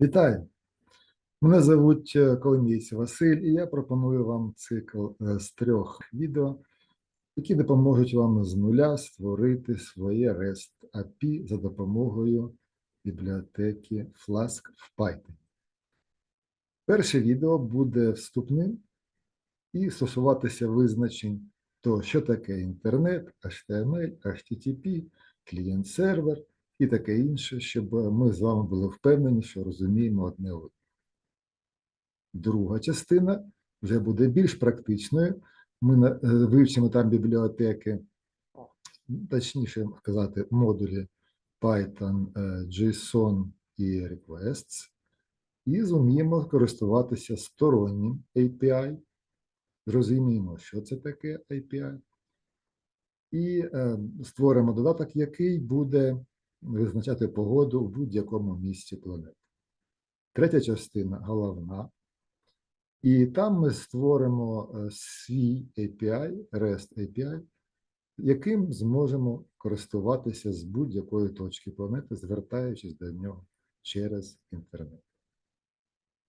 Вітаю! Мене звуть е, Коломієць Василь, і я пропоную вам цикл е, з трьох відео, які допоможуть вам з нуля створити своє REST API за допомогою бібліотеки Flask в Python. Перше відео буде вступним і стосуватися визначень того, що таке інтернет, HTML, HTTP, клієнт-сервер і таке інше, щоб ми з вами були впевнені, що розуміємо одне одне. Друга частина вже буде більш практичною. Ми е, вивчимо там бібліотеки, точніше сказати, модулі Python, е, JSON і Requests, і зуміємо користуватися стороннім API, зрозуміємо, що це таке API, і е, створимо додаток, який буде визначати погоду в будь-якому місці планети. Третя частина головна. І там ми створимо е, свій API, REST API, яким зможемо користуватися з будь-якої точки планети, звертаючись до нього через інтернет.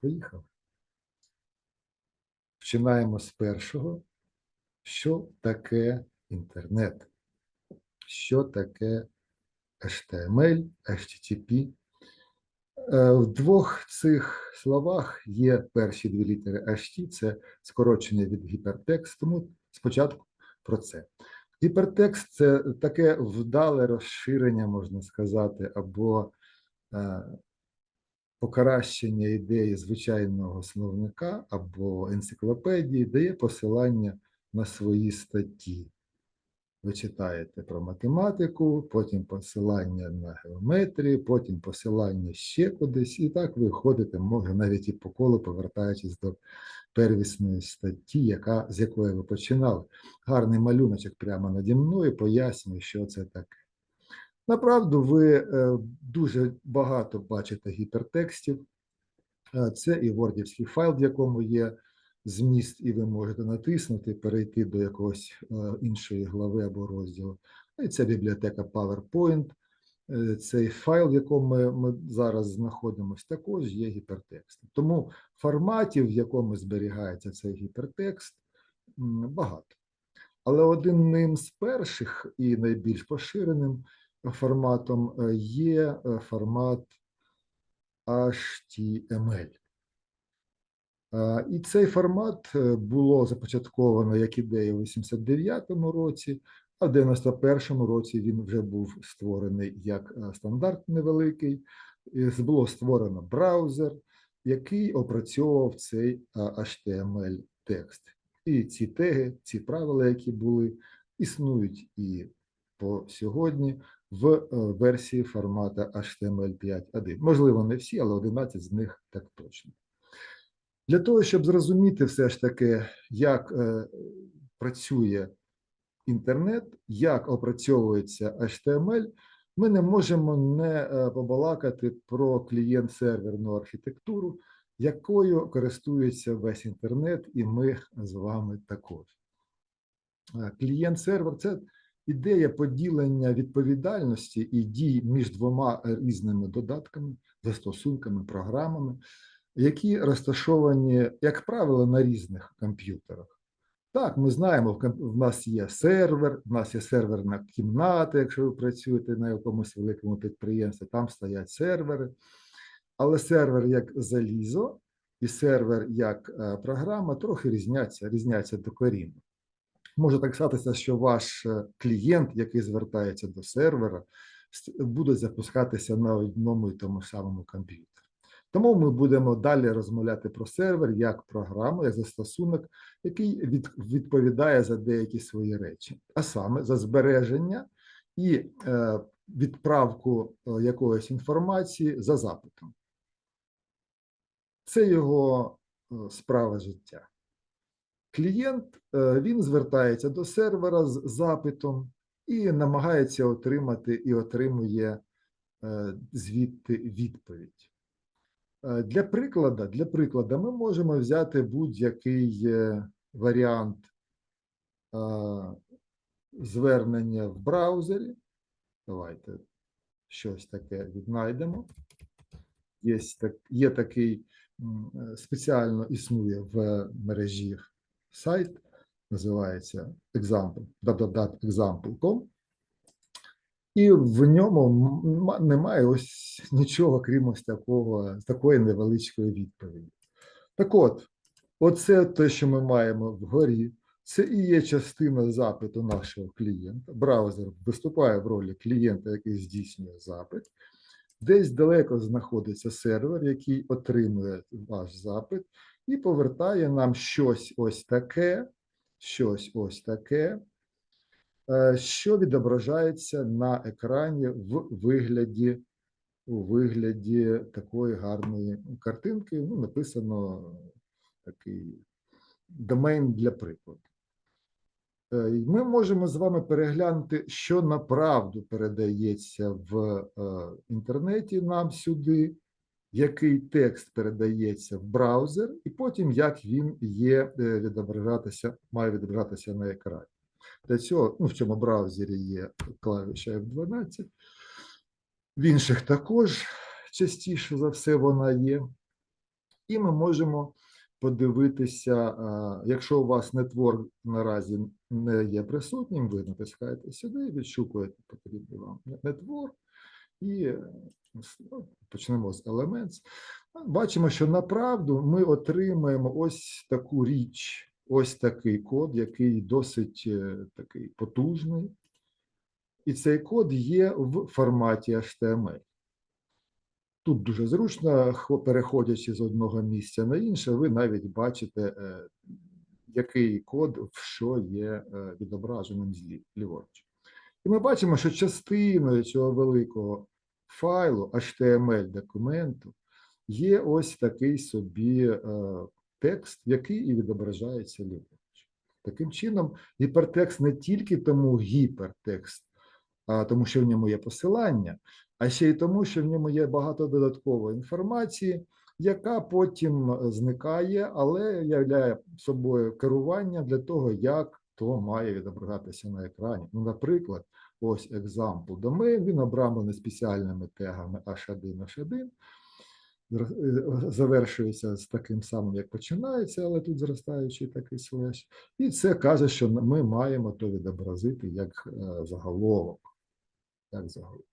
Поїхали. Починаємо з першого. Що таке інтернет? Що таке HTML, HTTP? Е, В двох цих словах є перші дві літери HT, це скорочення від гіпертекст, тому спочатку про це. Гіпертекст це таке вдале розширення, можна сказати, або е, покращення ідеї звичайного словника або енциклопедії, дає посилання на свої статті. Ви читаєте про математику, потім посилання на геометрію, потім посилання ще кудись, і так ви ходите, може, навіть і по колу, повертаючись до первісної статті, яка, з якої ви починали. Гарний малюночок прямо наді мною пояснює, що це таке. Направду, ви е, дуже багато бачите гіпертекстів. Е, Це і вордівський файл, в якому є зміст, і ви можете натиснути, перейти до якогось е, іншої глави або розділу. І це бібліотека PowerPoint. Е, Цей файл, в якому ми, зараз знаходимося, також є гіпертекстом. Тому форматів, в якому зберігається цей гіпертекст, багато. Але одним з перших і найбільш поширеним форматом е, є формат HTML. Е, І цей формат е, було започатковано як ідея у 89-му році, а в 91-му році він вже був створений як е, стандарт невеликий. Було створено браузер, який опрацьовував цей HTML текст. І ці теги, ці правила, які були, існують і по сьогодні в е, версії формату HTML 5.1. Можливо, не всі, але 11 з них так точно. Для того, щоб зрозуміти все ж таки, як е, працює інтернет, як опрацьовується HTML, ми не можемо не е, побалакати про клієнт-серверну архітектуру, якою користується весь інтернет, і ми з вами також. Е, Клієнт-сервер це ідея поділення відповідальності і дій між двома різними додатками, застосунками, програмами, які розташовані, як правило, на різних комп'ютерах. Так, ми знаємо, в нас є сервер, в нас є серверна кімната, якщо ви працюєте на якомусь великому підприємстві, там стоять сервери. Але сервер як залізо і сервер як е, програма трохи різняться, різняться докорінно. Може так статися, що ваш е, клієнт, який звертається до сервера, буде запускатися на одному і тому самому комп'ютері. Тому ми будемо далі розмовляти про сервер як програму, як застосунок, який від, відповідає за деякі свої речі, а саме за збереження і е, відправку е, якоїсь інформації за запитом. Це його е, справа життя. Клієнт він звертається до сервера з запитом і намагається отримати і отримує звідти відповідь. Е, Для прикладу, для прикладу, ми можемо взяти будь-який е, варіант е, звернення в браузері. Давайте щось таке віднайдемо. Є, є такий спеціально існує в мережі сайт, називається example, www.example.com. І в ньому немає ось нічого, крім ось такого, такої невеличкої відповіді. Так от, оце те, що ми маємо вгорі, це і є частина запиту нашого клієнта. Браузер виступає в ролі клієнта, який здійснює запит. Десь далеко знаходиться сервер, який отримує ваш запит і повертає нам щось ось таке, щось ось таке, що відображається на екрані в вигляді, у вигляді такої гарної картинки. Ну, написано такий домен для прикладу. Е, Ми можемо з вами переглянути, що направду передається в е, інтернеті нам сюди, який текст передається в браузер, і потім як він є е, відображатися, має відображатися на екрані. Для цього ну, в цьому браузері є клавіша F12, в інших також частіше за все вона є. І ми можемо подивитися, якщо у вас нетворк наразі не є присутнім, ви натискаєте сюди, відшукуєте потрібний вам нетворк і е, ну, почнемо з Elements. Бачимо, що направду ми отримаємо ось таку річ, ось такий код, який досить е, такий потужний. І цей код є в форматі HTML. Тут дуже зручно, переходячи з одного місця на інше, ви навіть бачите, е, який код в що є е, відображеним ліворуч. І ми бачимо, що частиною цього великого файлу HTML-документу є ось такий собі текст, який і відображається ліворуч. Таким чином, гіпертекст не тільки тому гіпертекст, а тому що в ньому є посилання, а ще й тому, що в ньому є багато додаткової інформації, яка потім зникає, але являє собою керування для того, як то має відображатися на екрані. Ну, наприклад, ось example domain, він обрамлений спеціальними тегами H1, H1, зр- е, завершується з таким самим, як починається, але тут зростаючий такий слеш. І це каже, що ми маємо то відобразити як е, заголовок. Як заголовок.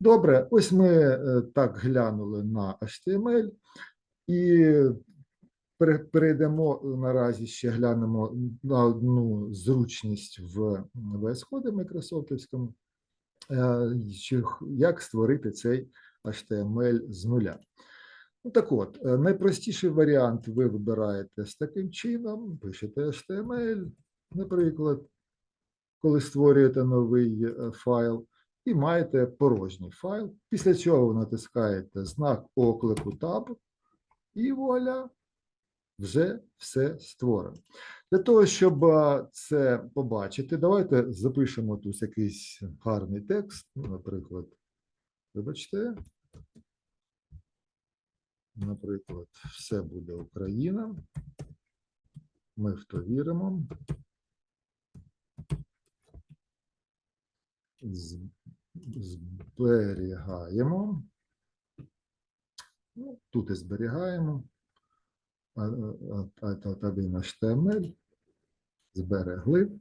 Добре, ось ми е, так глянули на HTML і перейдемо наразі ще глянемо на одну зручність в VS Code е, х- як створити цей HTML з нуля. Ну, так от, е, найпростіший варіант ви вибираєте з таким чином, пишете HTML, наприклад, коли створюєте новий е, файл, і маєте порожній файл. Після цього натискаєте знак оклику Tab, і вуаля, вже все створено. Для того, щоб це побачити, давайте запишемо тут якийсь гарний текст, наприклад, вибачте. Наприклад, все буде Україна. Ми в то віримо. Зберігаємо. Ну, тут і зберігаємо. Один HTML. Зберегли.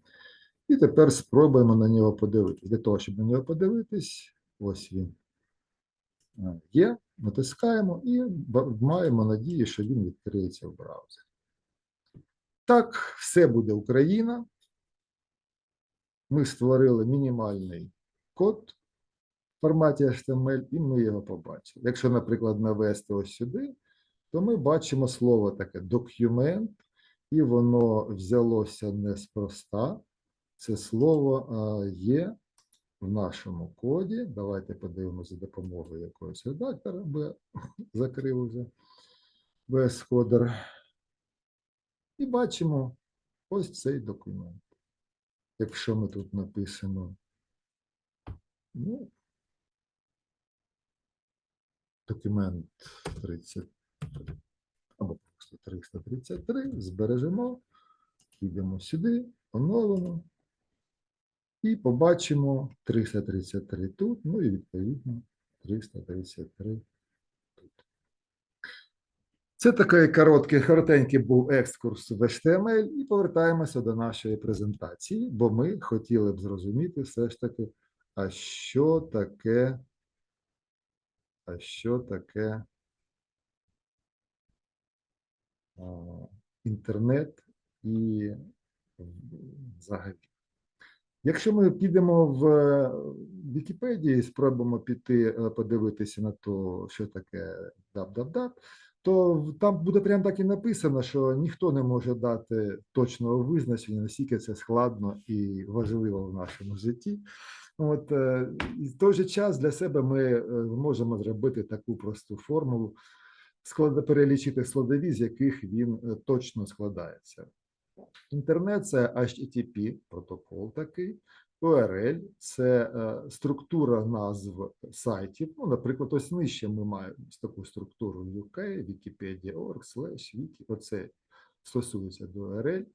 І тепер спробуємо на нього подивитись. Для того, щоб на нього подивитись, ось він є. Натискаємо і маємо надію, що він відкриється в браузері. Так, все буде Україна. Ми створили мінімальний код в форматі HTML, і ми його побачили. Якщо, наприклад, навести ось сюди, то ми бачимо слово таке документ, і воно взялося неспроста. Це слово є в нашому коді. Давайте подивимося за допомогою якогось редактора, бо закрив вже VS Coder. І бачимо ось цей документ. Якщо ми тут напишемо, ну, документ 30 або просто 333, збережемо, підемо сюди, оновимо і побачимо 333 тут, ну і відповідно 333 тут. Це такий короткий, коротенький був екскурс в HTML, і повертаємося до нашої презентації, бо ми хотіли б зрозуміти все ж таки, а що таке, а що таке інтернет і взагалі. Якщо ми підемо в Вікіпедії і спробуємо піти е, подивитися на то, що таке даб-даб-даб, то там буде прямо так і написано, що ніхто не може дати точного визначення, наскільки це складно і важливо в нашому житті. От е, і в той же час для себе ми е, можемо зробити таку просту формулу, перелічити складові, з яких він е, точно складається. Інтернет це HTTP протокол такий. URL – це е, структура назв сайтів. Ну, наприклад, ось нижче ми маємо таку структуру UK, Wikipedia.org, slash, wiki. Оце стосується до URL.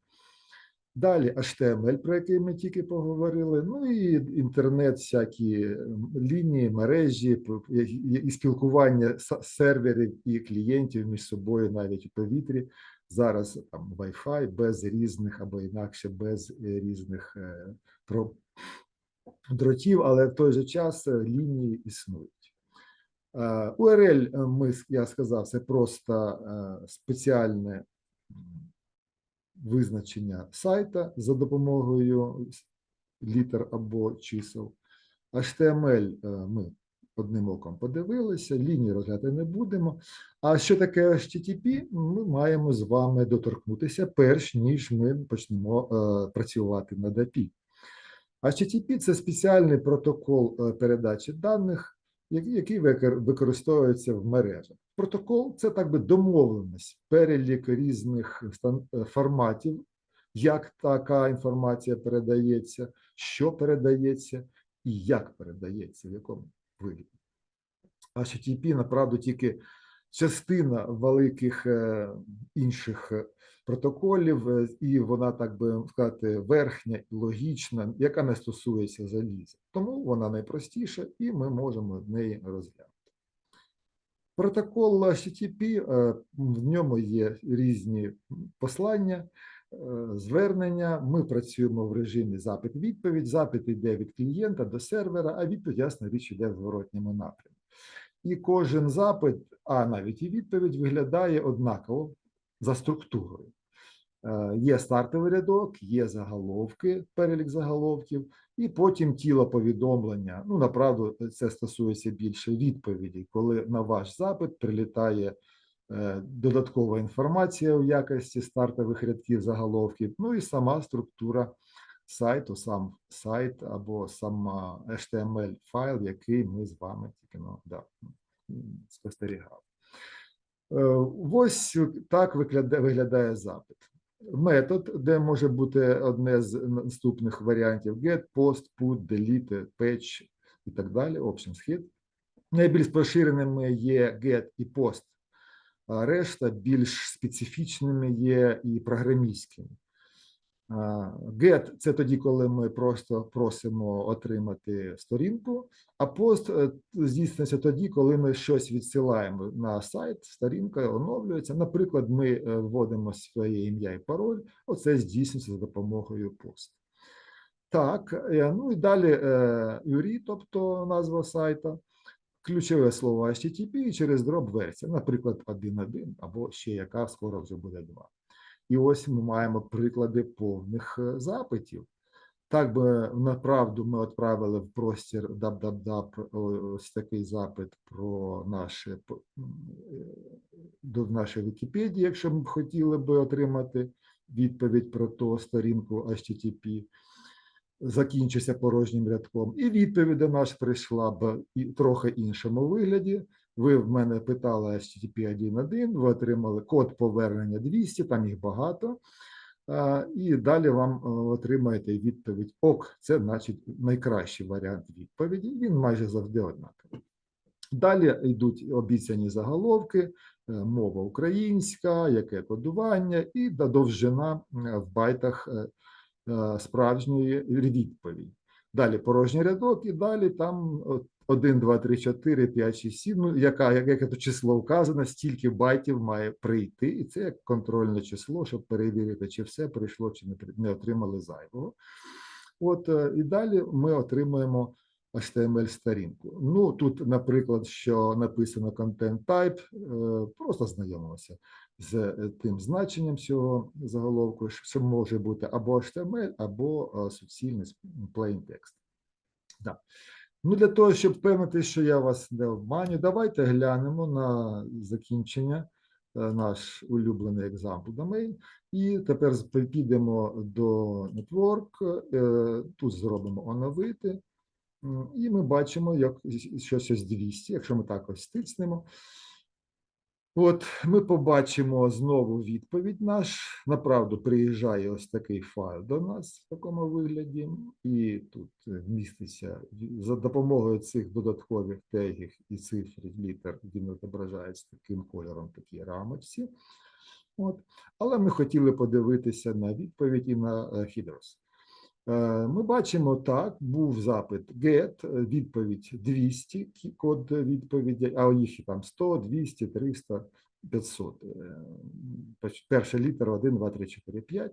Далі HTML, про який ми тільки поговорили. Ну і інтернет, всякі лінії, мережі, і спілкування серверів і клієнтів між собою навіть у повітрі. Зараз там Wi-Fi без різних або інакше без е, різних е, дротів, але в той же час е, лінії існують. URL, ми, я сказав, це просто спеціальне визначення сайта за допомогою літер або чисел. HTML ми одним оком подивилися, лінії розглядати не будемо. А що таке HTTP, ми маємо з вами доторкнутися, перш ніж ми почнемо е, працювати над API. HTTP – це спеціальний протокол е, передачі даних, який- використовується в мережах. Протокол це так би домовленість, перелік різних е, форматів, як така інформація передається, що передається і як передається, в якому вигляді. HTTP, направду, тільки частина великих е, інших е, протоколів, е, і вона, так би сказати, верхня і логічна, яка не стосується заліза. Тому вона найпростіша, і ми можемо неї розглянути. Протокол HTTP, в ньому є різні послання, звернення. Ми працюємо в режимі запит-відповідь. Запит йде від клієнта до сервера, а відповідь, ясна річ, йде в зворотньому напрямку. І кожен запит, а навіть і відповідь виглядає однаково за структурою. Е, Є стартовий рядок, є заголовки, перелік заголовків, і потім тіло повідомлення. Ну, направду, це стосується більше відповідей, коли на ваш запит прилітає е, додаткова інформація у якості стартових рядків заголовків, ну і сама структура сайту, сам сайт або сама HTML файл, який ми з вами тільки ну, да, спостерігали. Е, Ось так виглядає запит. Метод, де може бути одне з наступних варіантів: get, post, put, delete, patch і так далі. Options hit. Найбільш поширеними є get і post, а решта більш специфічними є і програмістськими. Get – це тоді, коли ми просто просимо отримати сторінку, а пост е, здійснюється тоді, коли ми щось відсилаємо на сайт, сторінка оновлюється. Наприклад, ми е, вводимо своє ім'я і пароль, оце здійснюється за допомогою пост. Так, е, ну і далі URI, тобто назва сайта, ключове слово HTTP через дроб версія, наприклад, 1.1 або ще яка скоро вже буде 2. І ось ми маємо приклади повних е, запитів. Так би направду ми відправили в простір даб-даб-даб ось такий запит про наше е, до нашої Вікіпедії, якщо б хотіли би отримати відповідь про ту сторінку HTTP, закінчився порожнім рядком. І відповідь до нас прийшла б і трохи іншому вигляді. Ви в мене питали HTTP 1.1, ви отримали код повернення 200, там їх багато. І далі вам е, отримаєте відповідь ок, це значить найкращий варіант відповіді. Він майже завжди однаковий. Далі йдуть обіцяні заголовки, е, мова українська, яке кодування, і довжина е, в байтах справжньої відповіді. Далі порожній рядок, і далі там от 1, 2, 3, 4, 5, 6, 7, ну, яка, як- яке то число вказано, стільки байтів має прийти, і це як контрольне число, щоб перевірити, чи все прийшло, чи не, не отримали зайвого. От е, і далі ми отримуємо HTML-сторінку. Ну, тут, наприклад, що написано content type, е, просто знайомимося з е, тим значенням цього заголовку, що може бути або HTML, або е, суцільний plain text. Да. Ну, для того, щоб впевнити, що я вас не обманю, давайте глянемо на закінчення е, наш улюблений example domain. І тепер підемо до network, тут зробимо оновити, і ми бачимо, як щось ось 200, якщо ми так ось стиснемо. От ми побачимо знову відповідь наш. Направду приїжджає ось такий файл до нас в такому вигляді, і тут е, міститься за допомогою цих додаткових тегів і цифр, літер, він відображається таким кольором, такі рамочці. От. Але ми хотіли подивитися на відповідь і на е. Е, Ми бачимо так, був запит get, е, відповідь 200, код відповіді, а у їх там 100, 200, 300, 500. Е, Перша літера 1, 2, 3, 4, 5.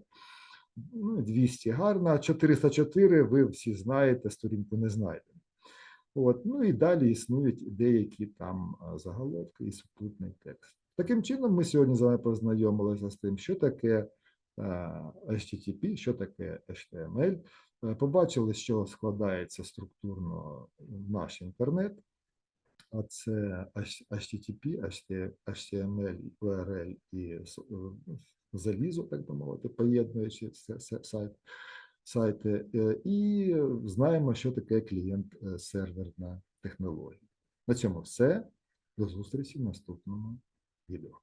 Ну, 200 гарно, 404 ви всі знаєте, сторінку не знаєте. От, ну і далі існують деякі там заголовки і супутний текст. Таким чином, ми сьогодні з вами познайомилися з тим, що таке е, HTTP, що таке HTML. Е, Побачили, що складається структурно наш інтернет. А це HTTP, HTML, URL і е, залізо, так би мовити, поєднуючи сайт, сайти. Е, І знаємо, що таке клієнт-серверна технологія. На цьому все. До зустрічі в наступному відео.